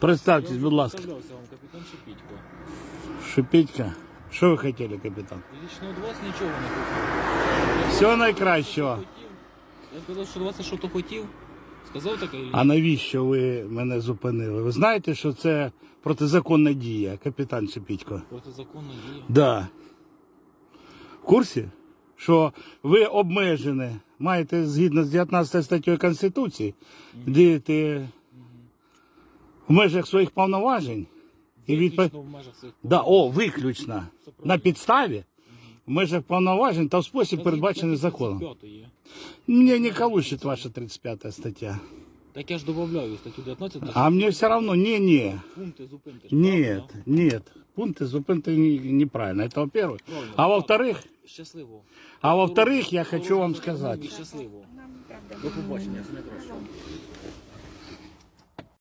Представтесь, будь ласка. Представлявся вам капітан Шипітько. Шипітька. Що ви хотіли, капітан? Лічно від вас нічого не хотів. Всього найкращого. Я сказав, що до вас що то хотів. Сказав таке? А навіщо ви мене зупинили? Ви знаєте, що це протизаконна дія, капітан Шипітько? Протизаконна дія. Да. В курсі? Що ви обмежені, маєте згідно з 19 статтею Конституції, діяти в межах своїх повноважень. І відпо... Виключно в межах цих да, о, виключно. На підставі в межах повноважень та в спосіб передбачений законом. 35-ї. Мені не колышет ваша 35 стаття. Так я ж додаю статтю 19. А мне все равно, не-не. Пункти зупинки. ж, Нет, правильно? нет. Пункты зупинки не- неправильно. Это во-первых. Правильно. А во-вторых, Щасливо. а во-вторых, я хочу вам сказать. Щасливо. До побачення, це найкраще.